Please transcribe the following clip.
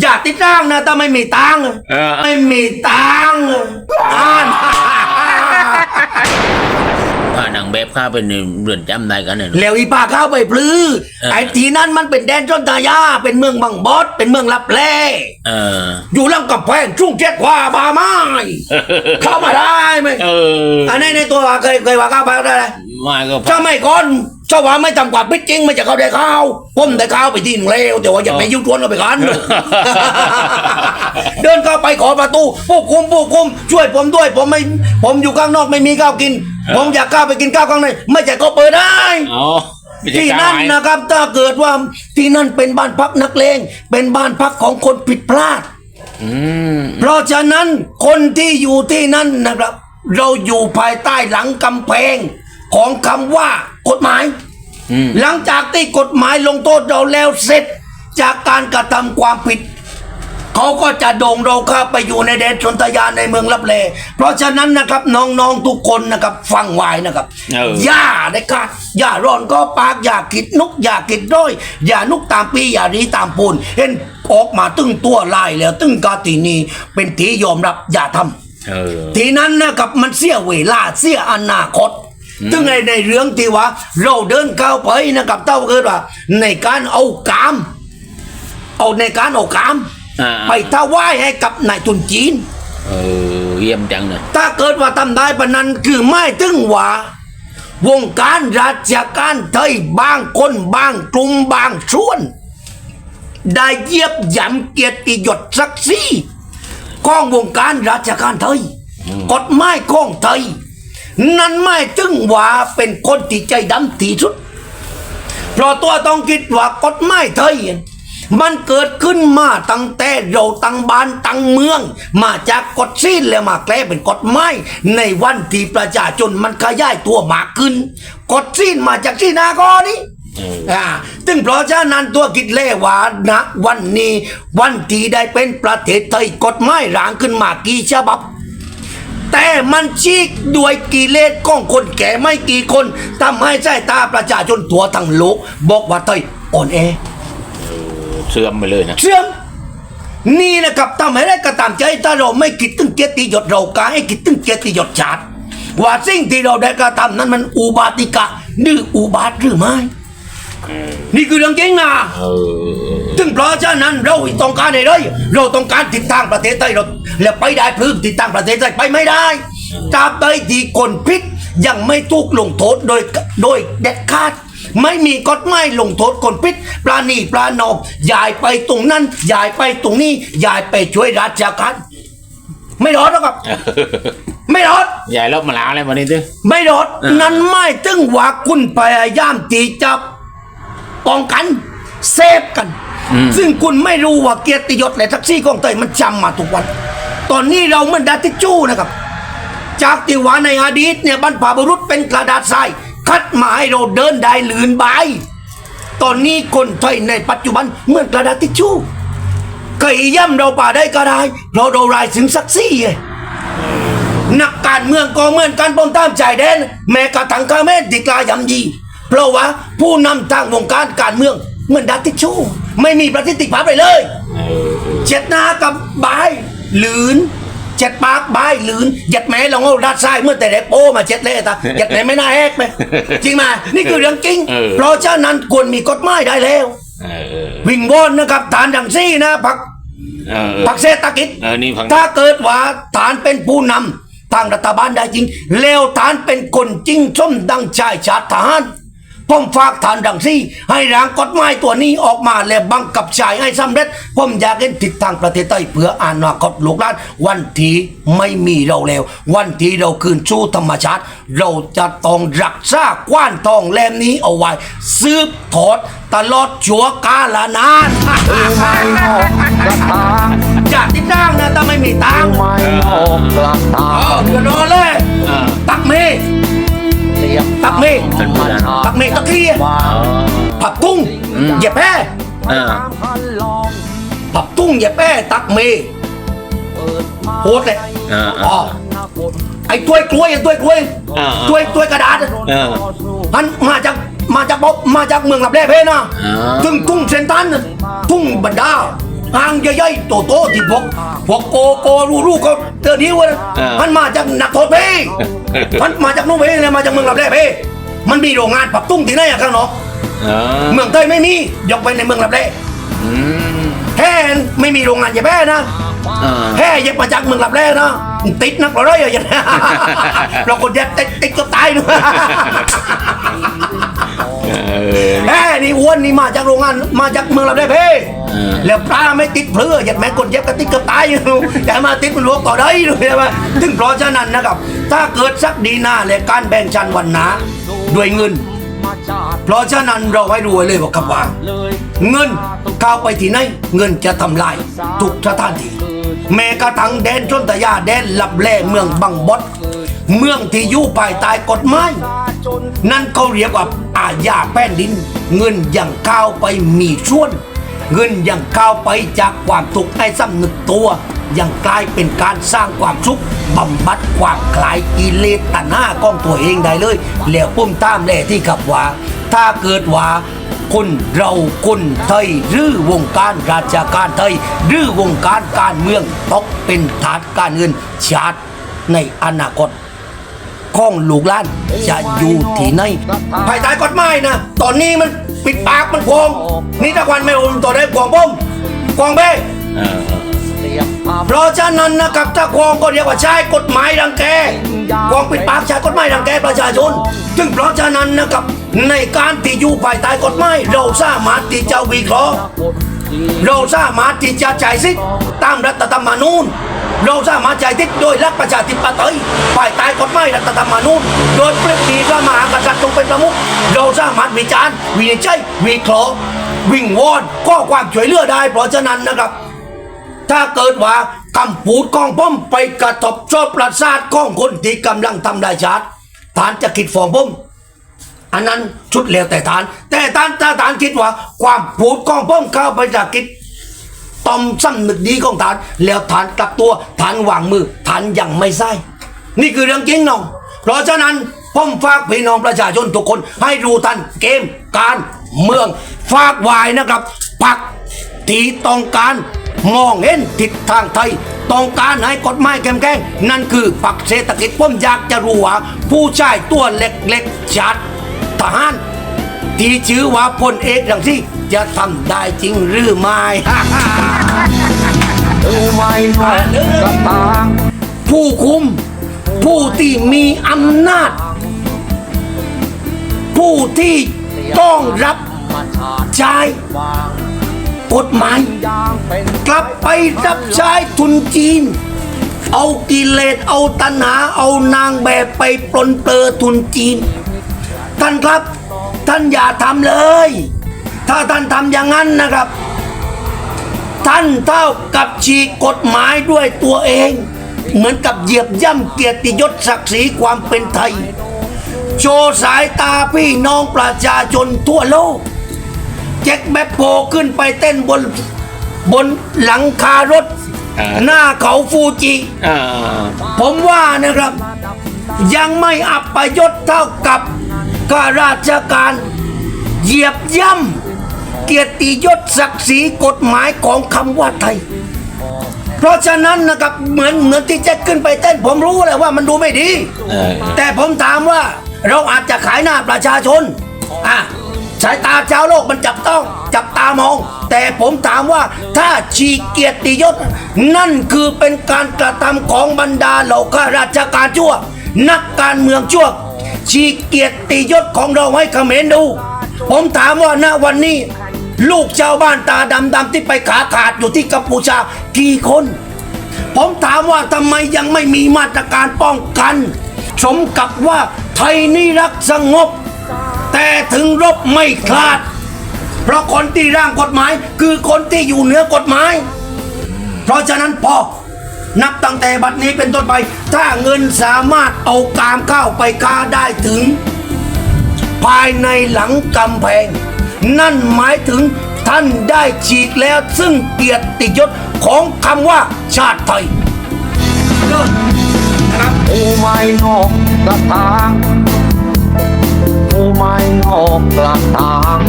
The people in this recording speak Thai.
อย่าติดร่างนะถ้าไม่มีตังค์เออ ไม่มีตังค์อ่านว่าหนังแบบข้าเป็นเรือนจำได้กันเนี่ยแล้วอีปาเข้าไปพลือเออ ไอ้ทีนั้นมันเป็นแดนจนตายาเป็นเมืองบังบอสเป็นเมืองลับแลเออ อยู่หลังกับแพงชุ่งเจ็ดกว่าบาไม้เข้ามาได้ไหมเอออันนี้ในตัวเคยเคยว่าเข้าไปได้ไหม มาก็ถ้าไม่ก่อน ถ้าว่าไม่ทำกว่าพิษจริงไม่จะเข้าได้ข้าวผมได้ข้าวไปที่หนึ่งแล้วแต่ว่าอย่าไปยุ่งชวนกันไปกัน เดินเข้าไปขอประตูผู้คุมผู้คุม ช่วยผมด้วย ผมไม่ผมอยู่ข้างนอกไม่มีข้าวกิน ผมอยากข้าวไปกินข้าวข้างในไม่ใช่ก็เปิดได้ อ๋อไม่ใช่ที่กานั่นไม้นะครับถ้าเกิดว่าที่นั่นเป็นบ้านพักนักเลงเป็นบ้านพักของคนผิดพลาด อืม เพราะฉะนั้นคนที่อยู่ที่นั่นนะครับ เราอยู่ภายใต้หลังกำแพง ของคำว่ากฎหมายอืมหลังจากที่กฎหมายลงโทษเราแล้วเสร็จจากการกระทำความผิด เขาก็จะโด่งเราเข้าไปอยู่ในแดนชนทยานในเมืองลับแลเพราะฉะนั้นนะครับน้องๆทุกคนนะครับฟังไว้นะครับเอออย่าได้ขาดอย่าร้อนก็ปากอย่ากิดนุกอย่ากิดด้อยอย่านุกตามปีอย่ารีตามปูนเห็นออกมาตึงตัวลายแล้วตึงกาตินีเป็นทียอมรับอย่าทำเออทีนั้นนะครับมันเสียเวลาเสียอนาคต ถึงในในเรื่องที่ว่า เราเดินเข้าไปนะครับเต้าเกิดว่า ในการเอากาม เอาในการเอากามอ่าไปถวายให้กับนายทุนจีน เออเยี่ยมจังเลยถ้าเกิดว่าทำได้ปะนั้นคือไม่ถึงว่าวงการราชการไทยบางคนบางกลุ่มบางส่วน ได้เหยียบย่ำเกียรติยศศักดิ์ศรีของวงการราชการไทยกฎหมายของไทย นั้นไม่ถึงว่าเป็นคนที่ใจดำที่สุด เพราะตัวต้องคิดว่ากฎหมายไทยมันเกิดขึ้นมาตั้งแต่เราตั้งบ้านตั้งเมือง มาจากกฎสิ้นแล้วมาแก้เป็นกฎหมายในวันที่ประชาชนมันขยายตัวมากขึ้นกฎสิ้นมาจากที่นากอนี้เอออ่าซึ่งเพราะฉะนั้นตัวคิดเล่ว่านะวันนี้ วันที่ได้เป็นประเทศไทยกฎหมายร่างขึ้นมากี่ฉบับ แต่มันชี้ด้วยกิเลสของคนแก่ไม่กี่คนทำให้สายตาประชาชนทั่วทั้งโลก บอกว่าไทยอ่อนแอเสื่อมไปเลยนะเสื่อมนี่นะครับทำให้ได้กระตามใจถ้าเราไม่คิดถึงเกียรติยศเรากาให้คิดถึงเกียรติยศชาติว่าสิ่งที่เราได้กระทำนั้นมันอุบาติกะหรืออุบาทหรือไม่นี่คือเรื่องจริงนะเออ ถึงเพราะฉะนั้นเราต้องการอะไรเราต้องการทิศทางประเทศไทยเราแล้วไปได้พลื้มทิศทางประเทศไทยไปไม่ได้ตราบใดที่คนพิษยังไม่ถูกลงโทษโดยโดยเด็ดขาดไม่มีกฎหมายลงโทษคนพิษปลาหนีปลานอมย้ายไปตรงนั้นย้ายไปตรงนี้ย้ายไปช่วยราชการไม่รอดหรอกครับ ไม่รอดใหญ่ลบมาแล้วอะไรมานี่ตึ้งไม่รอดเออนั่นไม่ถึงว่าคุณพยายามที่จะป้องกัน เซฟกัน ซึ่งคุณไม่รู้ว่าเกียรติยศและทักซี่ของเตยมันจำมาทุกวัน ตอนนี้เราเหมือนดาติจู้นะครับ จากที่ว่าในอดีตเนี่ยบรรพบุรุษเป็นกระดาษทรายคัดมาให้เราเดินได้ลื่นใบตอนนี้คนไทยในปัจจุบันเหมือนกระดาษทิชชู่เคยย่ำเราป่าได้ก็ได้เพราะเรารายถึงสักซี่ไงนักการเมืองก็เหมือนกันปมตามใจแดน แม้กระทั่งกาเมนติกายำยี เพราะว่าผู้นำทางวงการการเมืองเหมือนดัตติชู ไม่มีประสิทธิภาพเลยเลยเออเจ็ดหน้ากับบายหลืนเจ็ดปากบายหลืนหยัดแม่ลองเอาดัดทรายเมื่อแต่เด็กโป้มาเจ็ดเล่ตาหยัดแม่ไม่น่าแฮกไหมจริงไหมนี่คือเรื่องจริงเพราะฉะนั้นควรมีกฎหมายได้แล้ว เออวิ่งวอนนะครับฐานดังซี่นะพักเออพักเศรษฐกิจเออนี่ฟังถ้าเกิดว่าฐานเป็นผู้นำทางรัฐบาลได้จริง แล้วฐานเป็นคนจริงส้มดังชายชาติทหาร ผมฝากฐานดังซี่ ให้ร่างกฎหมายตัวนี้ออกมาและบังกับชายให้สำเร็จ ผมอยากเห็นทิศทางประเทศไทยเพื่ออนาคตลูกหลานวันที่ไม่มีเราแล้ว วันที่เราคืนสู่ธรรมชาติ เราจะต้องรักษาคว้านทองแลมนี้เอาไว้สืบทอดตลอดชั่วกาลนานไม่ออกกระตางอยากติดตั้งนะแต่ไม่มีตังค์ไม่ออกกระตาเอองเดือดร้อนเลยอ่าตักเมฆเรีย กตักเมฆเป็นผู้นำตักเมฆตะเคียว่าอ๋อผับตุ้งเหยียบแพ้อ่าพันลองผับตุ้งเหยียบแพ้ตักเมฆเปิดมาโคตรเลยอ่าอ๋อ่าอหน้าฝนไอ้ถ้วยกล้วยไอ้ถ้วยกล้วยอ่าถ้วยถ้วยกระดาษอ่าต่อสู้มันมาจากมาจากบ๊อบมาจากเมืองลับแร่เพนะอ่าถึงทุ่งเซนตันน่ะทุ่งบรรดาอ่างใหญ่ๆโตๆที่พวกพวกโกโกรูรูเขา เตือนนิ้วนะมันมาจากนักโทษเพ่มันมาจากนู่นเพ่เลยมาจากเมืองลับแลเพ่มันมีโรงงานปรับตุ้งที่ไหนอะข้างนอกเออเมืองไทยไม่มียกไปในเมืองลับแลอืมแห่ไม่มีโรงงานอย่าแพ้นะเออแห่เย็บมาจากเมืองลับแลนะติดนักเราได้อะอย่างนี้เราคนเย็บติดติดก็ตายด้วย เออแห่นี่อ้วนนี่มาจากโรงงานมาจากเมืองลับแลเพ่เออ แล้วปลาไม่ติดเพลืออย่างแม่คนเย็บก็ติดก็ตายอยู่แต่มาติดมันลวกต่อได้ด้วยใช่ไหมถึงเพราะฉะนั้นนะครับ ถ้าเกิดสักดีหน้าและการแบ่งชันวันนาด้วยเงิน เพราะฉะนั้นเราให้รว้เลยว่าครับว่า เงินเข้าไปที่ไหนเงินจะทำลายทุกสถานที่แม้กระทั่งแดนชนตยาแดนลับแลเมืองบังบดเมืองที่อยู่ภายใต้กฎหมายนั่นเขาเรียกว่าอาญาแผ่นดิน เงินอยังเข้าไปมีส่วน เงินยังเข้าวไปจากความทุกข์ให้สำนึกตัว ยังกลายเป็นการสร้างความสุขบำบัดความคลายกิเลสตัณหาของตัวเองได้เลยแล้วปุ้มตามแล่ที่ขับว่า ถ้าเกิดว่าคนเราคนไทยหรือวงการราชการไทยหรือวงการการเมืองตกเป็นฐานการเงินชาติในอนาคตข้องลูกหล้านจะอยู่ที่ไหนภายใต้กฎหมายนะ ตอนนี้มัน ปิดปากมันพองนี่ถ้าควันไม่อมตัวได้กวางป้มกวางเบ้เออเตรียมความเพราะฉะนั้นนะครับถ้าควงก็เรียกว่าใช้กฎหมายรังแกควงปิดปากใช้กฎหมายรังแกประชาชนถึงเพราะฉะนั้นนะครับในการที่อยู่ภายใต้กฎหมายเราสามารถที่จะวิเคราะห์กดที่เราสามารถที่จะจ่ายสิทธิ์ตามรัฐธรรมนูญ เราสามารถจ่ายสิทธิ์โดยหลักประชาธิปไตยภายใต้กฎหมายรัฐธรรมนูญโดยเปรียบเทีพระมหากษัตริย์ทรงเป็นประมุขเราสามารถวิจารณ์วิจัยวิเคราะห์วิ่งวอนข้อความช่วยเหลือได้ เพราะฉะนั้นนะครับ ถ้าเกิดว่าคำพูดของผมไปกระทบชอบประสาทของคนที่กำลังทำลายชาติฐานจะคิดฟ้องผมอันนั้นชุดเลวแต่ฐาน แต่ฐานถ้าฐานคิดว่า ความพูดของผมเข้าไปจากคิด ตอมสำนึกดีของฐาน แล้วฐานกลับตัวฐานวางมือฐานยังไม่ใช่นี่คือเรื่องจริงน้อง เพราะฉะนั้นผมฝากพี่น้องประชาชนทุกคนให้รู้ทันเกมการเมืองฝากไวายนะครับปักทีต้องการมองเห็นทิศทางไทย ต้องการให้กฎหมายแข็งแกร่งนั่นคือปักเศรษฐกิจผมอยากจะรู้ว่า ผู้ชายตัวเล็กๆชาติทหารที่ชื่อว่าพลเอกดังที่จะทำได้จริงหรือไม่ ดูไม่นอกกระตางผู้คุม ผู้ที่มีอำนาจ ผู้ที่ต้องรับใช้กฎหมาย กลับไปรับใช้ทุนจีน เอากิเลสเอาตัณหาเอานางแบบไปปลนเปลือทุนจีน ท่านครับ ท่านอย่าทำเลย ถ้าท่านทำอย่างนั้นนะครับ ท่านเท่ากับฉีกกฎหมายด้วยตัวเอง เหมือนกับเหยียบย่ำเกียรติยศศักดิ์ศรีความเป็นไทย โชว์สายตาพี่น้องประชาชนทั่วโลก แจ็คแบปโพขึ้นไปเต้นบนบนหลังคารถอ่าหน้าเขาฟูจิเออผมว่านะครับ ยังไม่อับประยศเท่ากับข้าราชการ เหยียบย่ำ เกียรติยศศักดิ์ศรีกฎหมายของคำว่าไทย เพราะฉะนั้นนะครับเหมือนเหมือนที่แจ็คขึ้นไปเต้น ผมรู้แหละว่ามันดูไม่ดี เออแต่ผมถามว่าเราอาจจะขายหน้าประชาชนอะสายตาชาวโลกมันจับต้องจับตามอง แต่ผมถามว่าถ้าชีเกียรติยศ นั่นคือเป็นการกระทำของบรรดาเหล่าข้าราชการชั่ว นักการเมืองชั่วชีเกียรติยศของเราให้เขมรดู ผมถามว่าณวันนี้ ลูกชาวบ้านตาดำๆที่ไปขาขาดอยู่ที่กัมพูชากี่คน ผมถามว่าทำไมยังไม่มีมาตรการป้องกัน สมกับว่าไทยนี่รักสงบ แต่ถึงรบไม่คลาด เพราะคนที่ร่างกฎหมายคือคนที่อยู่เหนือกฎหมาย เพราะฉะนั้นพอนับตั้งแต่บัดนี้เป็นต้นไป ถ้าเงินสามารถเอากามเข้าไปค้าได้ถึง ภายในหลังกำแพง นั่นหมายถึงท่านได้ฉีกแล้วซึ่งเกียรติยศของคำว่าชาติไทยโอ้ไม่นอกกระตางโอ้ไม่นอกกระตาง